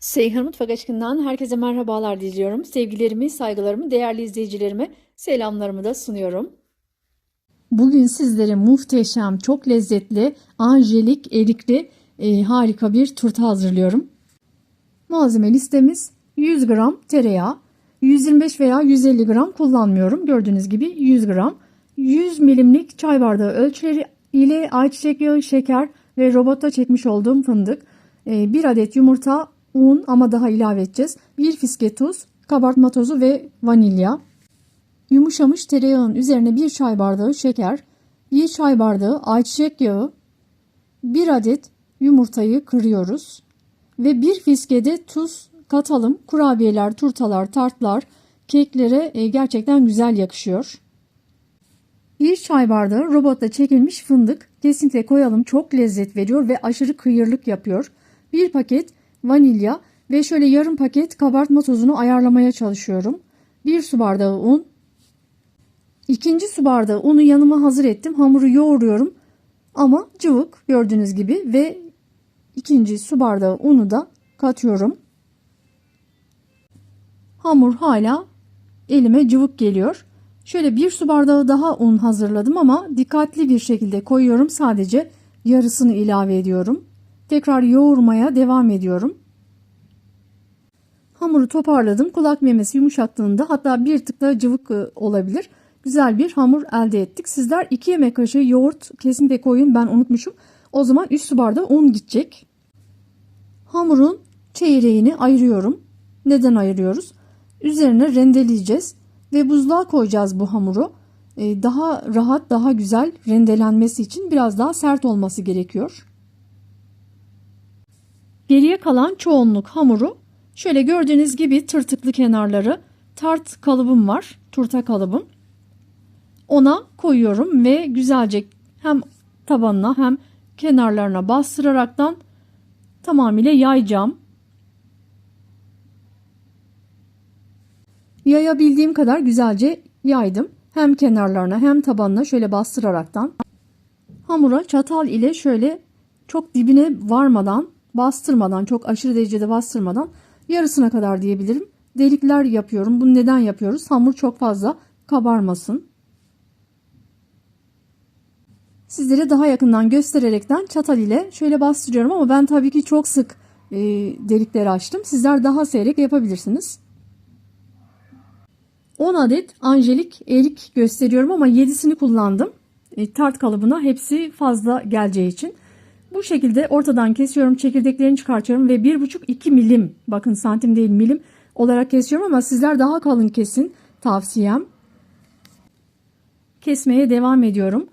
Seyhan Mutfak Aşkından herkese merhabalar diliyorum. Sevgilerimi, saygılarımı, değerli izleyicilerime selamlarımı da sunuyorum. Bugün sizlere muhteşem, çok lezzetli, anjelik, erikli e, harika bir turta hazırlıyorum. Malzeme listemiz 100 gram tereyağı, 125 veya 150 gram kullanmıyorum. Gördüğünüz gibi 100 gram. 100 milimlik çay bardağı ölçüleri ile ayçiçek yağı, şeker ve robotta çekmiş olduğum fındık. 1 adet yumurta, un ama daha ilave edeceğiz. 1 fiske tuz, kabartma tozu ve vanilya. Yumuşamış tereyağın üzerine 1 çay bardağı şeker, 1 çay bardağı ayçiçek yağı, 1 adet yumurtayı kırıyoruz ve 1 fiske de tuz katalım. Kurabiyeler, turtalar, tartlar, keklere e, gerçekten güzel yakışıyor. 1 çay bardağı robotta çekilmiş fındık kesinlikle koyalım. Çok lezzet veriyor ve aşırı kıyırlık yapıyor. 1 paket vanilya ve şöyle yarım paket kabartma tozunu ayarlamaya çalışıyorum. 1 su bardağı un. İkinci su bardağı unu yanıma hazır ettim. Hamuru yoğuruyorum. Ama cıvık gördüğünüz gibi ve ikinci su bardağı unu da katıyorum. Hamur hala elime cıvık geliyor. Şöyle bir su bardağı daha un hazırladım ama dikkatli bir şekilde koyuyorum. Sadece yarısını ilave ediyorum. Tekrar yoğurmaya devam ediyorum. Hamuru toparladım. Kulak memesi yumuşaklığında hatta bir tık da cıvık e, olabilir. Güzel bir hamur elde ettik. Sizler 2 yemek kaşığı yoğurt kesinlikle koyun. Ben unutmuşum. O zaman 3 su bardağı un gidecek. Hamurun çeyreğini ayırıyorum. Neden ayırıyoruz? Üzerine rendeleyeceğiz ve buzluğa koyacağız bu hamuru. Ee, daha rahat, daha güzel rendelenmesi için biraz daha sert olması gerekiyor. Geriye kalan çoğunluk hamuru şöyle gördüğünüz gibi tırtıklı kenarları tart kalıbım var. Turta kalıbım. Ona koyuyorum ve güzelce hem tabanına hem kenarlarına bastıraraktan tamamıyla yayacağım. Yayabildiğim kadar güzelce yaydım. Hem kenarlarına hem tabanına şöyle bastıraraktan hamura çatal ile şöyle çok dibine varmadan bastırmadan çok aşırı derecede bastırmadan yarısına kadar diyebilirim. Delikler yapıyorum. Bunu neden yapıyoruz? Hamur çok fazla kabarmasın. Sizlere daha yakından göstererekten çatal ile şöyle bastırıyorum ama ben tabii ki çok sık e, delikleri açtım. Sizler daha seyrek yapabilirsiniz. 10 adet anjelik erik gösteriyorum ama 7'sini kullandım. E, tart kalıbına hepsi fazla geleceği için. Bu şekilde ortadan kesiyorum. Çekirdeklerini çıkartıyorum ve 1,5-2 milim bakın santim değil milim olarak kesiyorum ama sizler daha kalın kesin tavsiyem. Kesmeye devam ediyorum.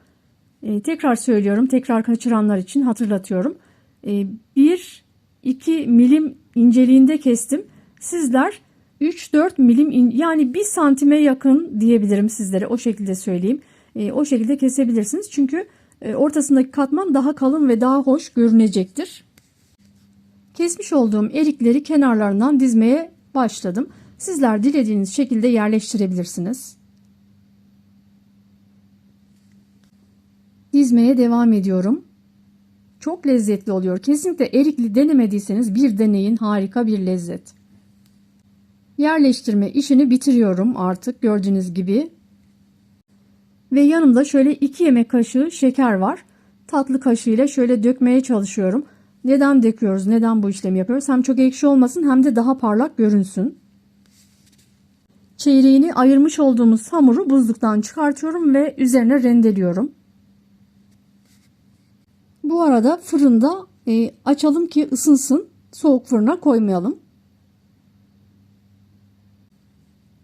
E, tekrar söylüyorum. Tekrar kaçıranlar için hatırlatıyorum. E, 1-2 milim inceliğinde kestim. Sizler 3-4 milim yani 1 santime yakın diyebilirim sizlere. O şekilde söyleyeyim. E, o şekilde kesebilirsiniz. Çünkü ortasındaki katman daha kalın ve daha hoş görünecektir. Kesmiş olduğum erikleri kenarlarından dizmeye başladım. Sizler dilediğiniz şekilde yerleştirebilirsiniz. Dizmeye devam ediyorum. Çok lezzetli oluyor. Kesinlikle erikli denemediyseniz bir deneyin. Harika bir lezzet. Yerleştirme işini bitiriyorum artık gördüğünüz gibi. Ve yanımda şöyle 2 yemek kaşığı şeker var. Tatlı kaşığıyla şöyle dökmeye çalışıyorum. Neden döküyoruz? Neden bu işlemi yapıyoruz? Hem çok ekşi olmasın hem de daha parlak görünsün. Çeyreğini ayırmış olduğumuz hamuru buzluktan çıkartıyorum ve üzerine rendeliyorum. Bu arada fırında e, açalım ki ısınsın. Soğuk fırına koymayalım.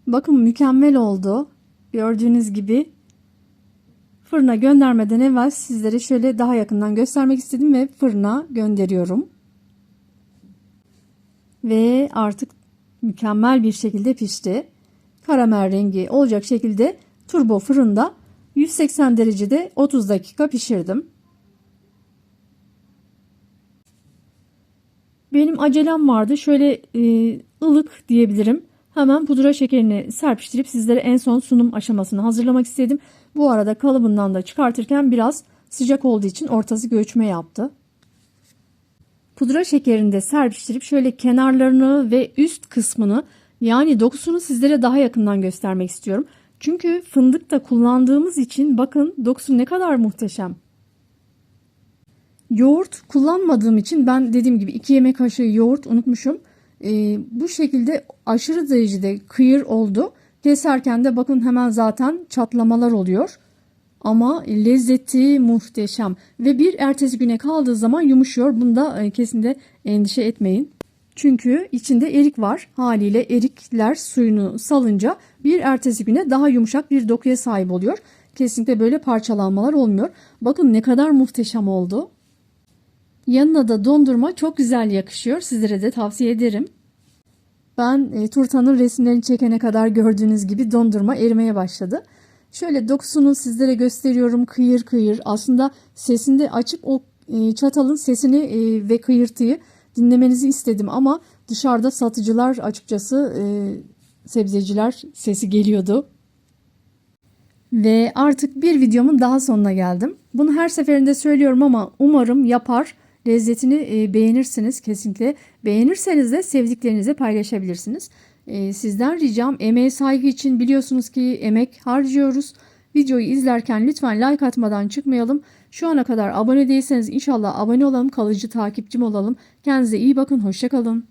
Bakın mükemmel oldu. Gördüğünüz gibi fırına göndermeden evvel sizlere şöyle daha yakından göstermek istedim ve fırına gönderiyorum. Ve artık mükemmel bir şekilde pişti. Karamel rengi olacak şekilde turbo fırında 180 derecede 30 dakika pişirdim. Benim acelem vardı. Şöyle e, ılık diyebilirim. Hemen pudra şekerini serpiştirip sizlere en son sunum aşamasını hazırlamak istedim. Bu arada kalıbından da çıkartırken biraz sıcak olduğu için ortası göçme yaptı. pudra şekerinde serpiştirip şöyle kenarlarını ve üst kısmını yani dokusunu sizlere daha yakından göstermek istiyorum. Çünkü fındık da kullandığımız için bakın dokusu ne kadar muhteşem. Yoğurt kullanmadığım için ben dediğim gibi 2 yemek kaşığı yoğurt unutmuşum. Ee, bu şekilde aşırı derecede kıyır oldu. Keserken de bakın hemen zaten çatlamalar oluyor. Ama lezzeti muhteşem ve bir ertesi güne kaldığı zaman yumuşuyor. Bunda e, kesinlikle endişe etmeyin. Çünkü içinde erik var. Haliyle erikler suyunu salınca bir ertesi güne daha yumuşak bir dokuya sahip oluyor. Kesinlikle böyle parçalanmalar olmuyor. Bakın ne kadar muhteşem oldu. Yanına da dondurma çok güzel yakışıyor. Sizlere de tavsiye ederim. Ben e, turtanın resimlerini çekene kadar gördüğünüz gibi dondurma erimeye başladı. Şöyle dokusunu sizlere gösteriyorum kıyır kıyır. Aslında sesinde açıp o e, çatalın sesini e, ve kıyırtıyı dinlemenizi istedim ama dışarıda satıcılar açıkçası e, sebzeciler sesi geliyordu. Ve artık bir videomun daha sonuna geldim. Bunu her seferinde söylüyorum ama umarım yapar. Lezzetini e, beğenirsiniz kesinlikle. Beğenirseniz de sevdiklerinize paylaşabilirsiniz. E, sizden ricam emeğe saygı için biliyorsunuz ki emek harcıyoruz. Videoyu izlerken lütfen like atmadan çıkmayalım. Şu ana kadar abone değilseniz inşallah abone olalım, kalıcı takipçim olalım. Kendinize iyi bakın, hoşçakalın.